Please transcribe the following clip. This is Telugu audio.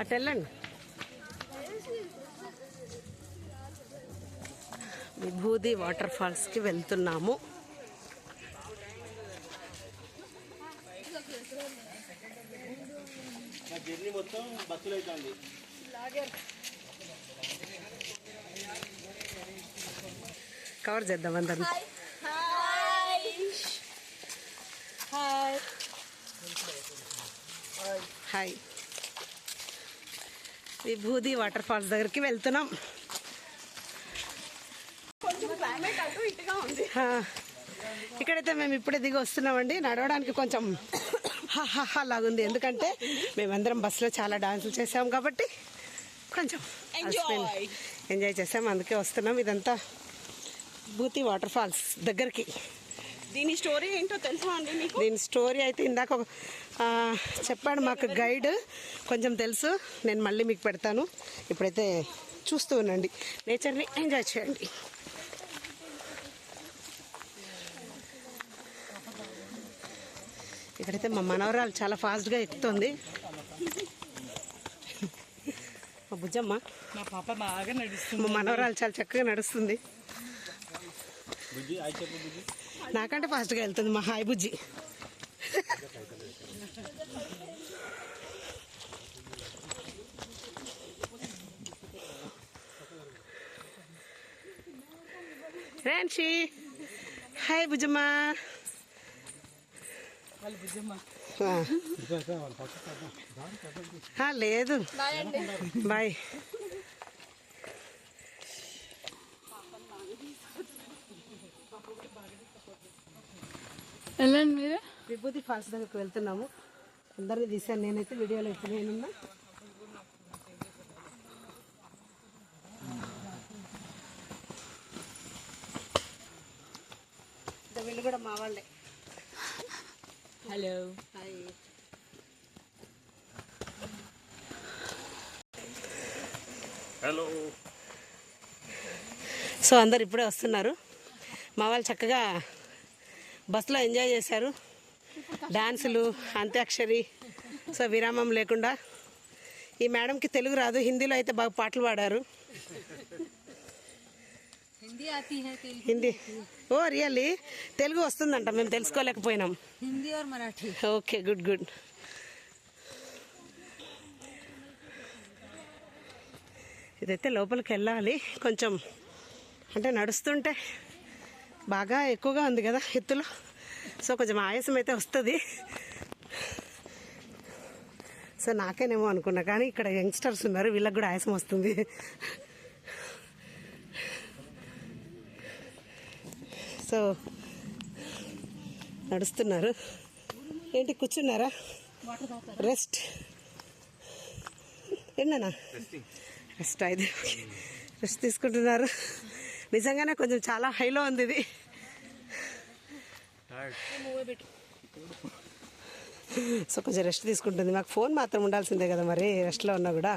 అటు వెళ్ళండి. విభూది వాటర్ ఫాల్స్కి వెళ్తున్నాము. కవర్ చేద్దాం అందరం. హాయ్. విభూది వాటర్ ఫాల్స్ దగ్గరికి వెళ్తున్నాం. ఇక్కడైతే మేము ఇప్పుడే దిగి వస్తున్నామండి. నడవడానికి కొంచెం హా హా హా లాగుంది. ఎందుకంటే మేమందరం బస్సులో చాలా డాన్సులు చేసాం కాబట్టి కొంచెం. ఎంజాయ్ చేసాం అందుకే వస్తున్నాం. ఇదంతా భూతి వాటర్ ఫాల్స్ దగ్గరికి. దీని స్టోరీ ఏంటో తెలుసా అండి మీకు? దీని స్టోరీ అయితే ఇందాక ఒక, ఆ, చెప్పాడు మాకు గైడ్ కొంచెం తెలుసు. నేను మళ్ళీ మీకు పెడతాను. ఇప్పుడైతే చూస్తూ ఉండండి. నేచర్ని ఎంజాయ్ చేయండి. ఇక్కడైతే మా మనవరాలు చాలా ఫాస్ట్గా ఎక్కుతుంది. మా బుజ్జమ్మ మా పాప బాగా నడుస్తుంది. మా మనవరాలు చాలా చక్కగా నడుస్తుంది బుజ్జి అయి చెప్పు బుజ్జి నాకంటే ఫాస్ట్గా వెళ్తుంది మా హాయ్ బుజ్జి. రేన్షి హాయ్ బుజ్జమ్మ. లేదు. బాయ్. వెళ్ళండి మీరు. విభూతి ఫాల్స్ దగ్గరకు వెళ్తున్నాము. అందరినీ తీశాను. నేనైతే వీడియోలో ఇప్పుడు నేనున్నా. ఇదో వీళ్ళు కూడా మా వాళ్ళే. హలో. హాయ్. హలో. సో అందరు ఇప్పుడే వస్తున్నారు. మా వాళ్ళు చక్కగా బస్సులో ఎంజాయ్ చేశారు. డాన్సులు అంత్యాక్షరి సో విరామం లేకుండా. ఈ మేడంకి తెలుగు రాదు హిందీలో అయితే బాగా పాటలు పాడారు. హిందీ ఓ రియల్లీ? తెలుగు వస్తుందంట మేము తెలుసుకోలేకపోయినాం. Hindi or Marathi? Okay good good. ఇదైతే లోపలికి వెళ్ళాలి కొంచెం అంటే నడుస్తుంటే. బాగా ఎక్కువగా ఉంది కదా ఎత్తులో. సో కొంచెం ఆయాసం అయితే వస్తుంది. సో నాకేనేమో అనుకున్నా కానీ ఇక్కడ యంగ్స్టర్స్ ఉన్నారు వీళ్ళకి కూడా ఆయాసం వస్తుంది. సో నడుస్తున్నారు. ఏంటి కూర్చున్నారా? రెస్ట్. ఏంటన్నా రెస్ట్ అయితే రెస్ట్ తీసుకుంటున్నారు. నిజంగానే కొంచెం చాలా హైలో ఉంది ఇది. సో కొంచెం రెస్ట్ తీసుకుంటుంది. మాకు ఫోన్ మాత్రం ఉండాల్సిందే కదా మరి రెస్ట్లో ఉన్నా కూడా.